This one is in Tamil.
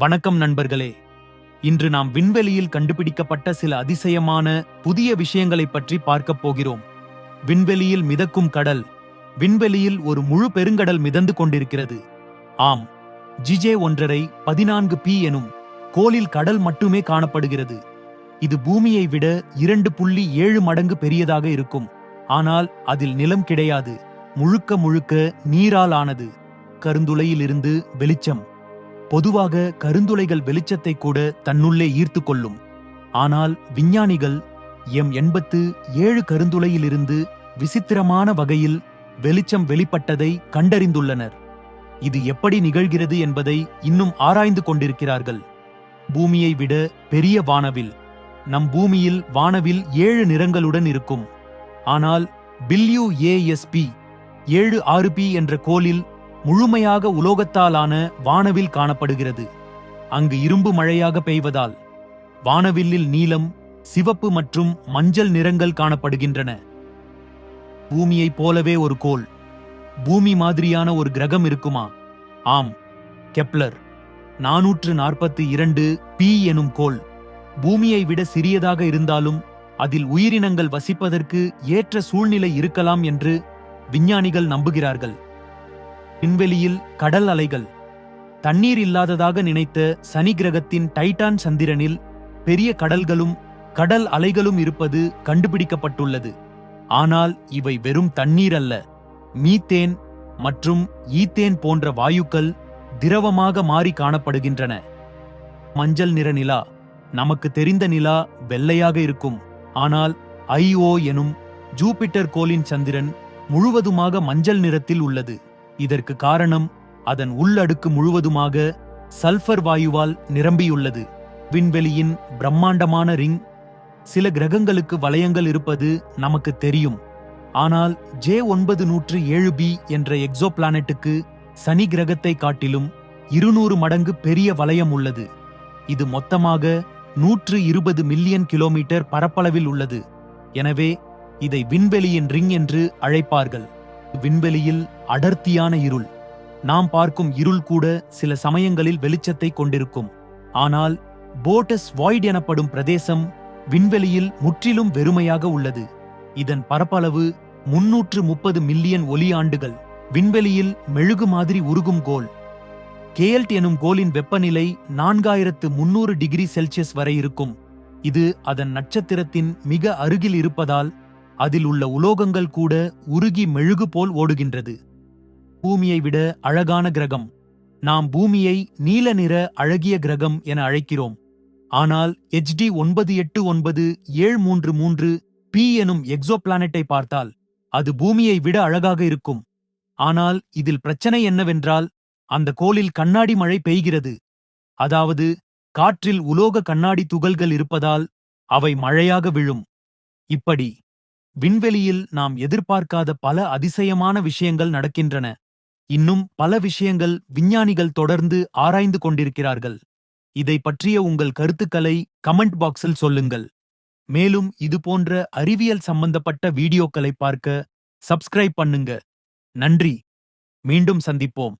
வணக்கம் நண்பர்களே. இன்று நாம் விண்வெளியில் கண்டுபிடிக்கப்பட்ட சில அதிசயமான புதிய விஷயங்களைப் பற்றி பார்க்கப் போகிறோம். விண்வெளியில் மிதக்கும் கடல் விண்வெளியில் ஒரு முழு பெருங்கடல் மிதந்து கொண்டிருக்கிறது. ஆம் ஜிஜே ஒன்றரை பதினான்கு பி எனும் கோலில் கடல் மட்டுமே காணப்படுகிறது. இது பூமியை விட இரண்டு புள்ளி ஏழு மடங்கு பெரியதாக இருக்கும். ஆனால் அதில் நிலம் கிடையாது முழுக்க முழுக்க நீரால் ஆனது. கருந்துளையிலிருந்து வெளிச்சம். பொதுவாக கருந்துளைகள் வெளிச்சத்தை கூட தன்னுள்ளே ஈர்த்து கொள்ளும் ஆனால் விஞ்ஞானிகள் எம் எண்பத்து ஏழு கருந்துளையிலிருந்து விசித்திரமான வகையில் வெளிச்சம் வெளிப்பட்டதை கண்டறிந்துள்ளனர். இது எப்படி நிகழ்கிறது என்பதை இன்னும் ஆராய்ந்து கொண்டிருக்கிறார்கள். பூமியை விட பெரிய வானவில் நம் பூமியில் வானவில் ஏழு நிறங்களுடன் இருக்கும். ஆனால் பில்யூ ஏஎஸ்பி ஏழு ஆறு பி என்ற கோலில் முழுமையாக உலோகத்தாலான வானவில் காணப்படுகிறது. அங்கு இரும்பு மழையாக பெய்வதால் வானவில்லில் நீலம் சிவப்பு மற்றும் மஞ்சள் நிறங்கள் காணப்படுகின்றன. பூமியைப் போலவே ஒரு கோள் பூமி மாதிரியான ஒரு கிரகம் இருக்குமா? ஆம் கெப்லர் நாநூற்று நாற்பத்தி இரண்டு பி எனும் கோள். பூமியை விட சிறியதாக இருந்தாலும் அதில் உயிரினங்கள் வசிப்பதற்கு ஏற்ற சூழ்நிலை இருக்கலாம் என்று விஞ்ஞானிகள் நம்புகிறார்கள். விண்வெளியில் கடல் அலைகள். தண்ணீர் இல்லாததாக நினைத்த சனி கிரகத்தின் டைட்டான் சந்திரனில் பெரிய கடல்களும் கடல் அலைகளும் இருப்பது கண்டுபிடிக்கப்பட்டுள்ளது. ஆனால் இவை வெறும் தண்ணீர் அல்ல. மீத்தேன் மற்றும் ஈத்தேன் போன்ற வாயுக்கள் திரவமாக மாறி காணப்படுகின்றன. மஞ்சள் நிற நிலா. நமக்கு தெரிந்த நிலா வெள்ளையாக இருக்கும். ஆனால் ஐஓ எனும் ஜூபிட்டர் கோளின் சந்திரன் முழுவதுமாக மஞ்சள் நிறத்தில் உள்ளது. இதற்கு காரணம் அதன் உள்ளடுக்கு முழுவதுமாக சல்பர் வாயுவால் நிரம்பியுள்ளது. விண்வெளியின் பிரம்மாண்டமான ரிங் சில கிரகங்களுக்கு வளையங்கள் இருப்பது நமக்கு தெரியும். ஆனால் ஜே ஒன்பது நூற்று ஏழு பி என்ற எக்ஸோ பிளானெட்டுக்கு சனி கிரகத்தை காட்டிலும் இருநூறு மடங்கு பெரிய வளையம் உள்ளது. இது மொத்தமாக நூற்று இருபது மில்லியன் கிலோமீட்டர் பரப்பளவில் உள்ளது. எனவே இதை விண்வெளியின் ரிங் என்று அழைப்பார்கள். விண்வெளியில் அடர்த்தியான இருள். நாம் பார்க்கும் இருள் கூட சில சமயங்களில் வெளிச்சத்தை கொண்டிருக்கும். ஆனால் போட்டஸ் வாய்ட் எனப்படும் பிரதேசம் விண்வெளியில் முற்றிலும் வெறுமையாக உள்ளது. இதன் பரப்பளவு முன்னூற்று முப்பது மில்லியன் ஒலி ஆண்டுகள் விண்வெளியில் மெழுகு மாதிரி உருகும் கோல் கேஎல்ட் எனும் கோலின் வெப்பநிலை நான்காயிரத்து முன்னூறு டிகிரி செல்சியஸ் வரை இருக்கும். இது அதன் நட்சத்திரத்தின் மிக அருகில் இருப்பதால் அதில் உள்ள உலோகங்கள் கூட உருகி மெழுகு போல் ஓடுகின்றது. பூமியை விட அழகான கிரகம். நாம் பூமியை நீல நிற அழகிய கிரகம் என அழைக்கிறோம். ஆனால் எச்டி ஒன்பது எட்டு ஒன்பது ஏழு மூன்று மூன்று பி எனும் எக்ஸோ பிளானட்டை பார்த்தால் அது பூமியை விட அழகாக இருக்கும். ஆனால் இதில் பிரச்சனை என்னவென்றால் அந்த கோளில் கண்ணாடி மழை பெய்கிறது. அதாவது காற்றில் உலோக கண்ணாடி துகள்கள் இருப்பதால் அவை மழையாக விழும். இப்படி விண்வெளியில் நாம் எதிர்பார்க்காத பல அதிசயமான விஷயங்கள் நடக்கின்றன. இன்னும் பல விஷயங்கள் விஞ்ஞானிகள் தொடர்ந்து ஆராய்ந்து கொண்டிருக்கிறார்கள். இதை பற்றிய உங்கள் கருத்துக்களை கமெண்ட் பாக்ஸில் சொல்லுங்கள். மேலும் இது போன்ற அறிவியல் சம்பந்தப்பட்ட வீடியோக்களை பார்க்க சப்ஸ்கிரைப் பண்ணுங்க. நன்றி. மீண்டும் சந்திப்போம்.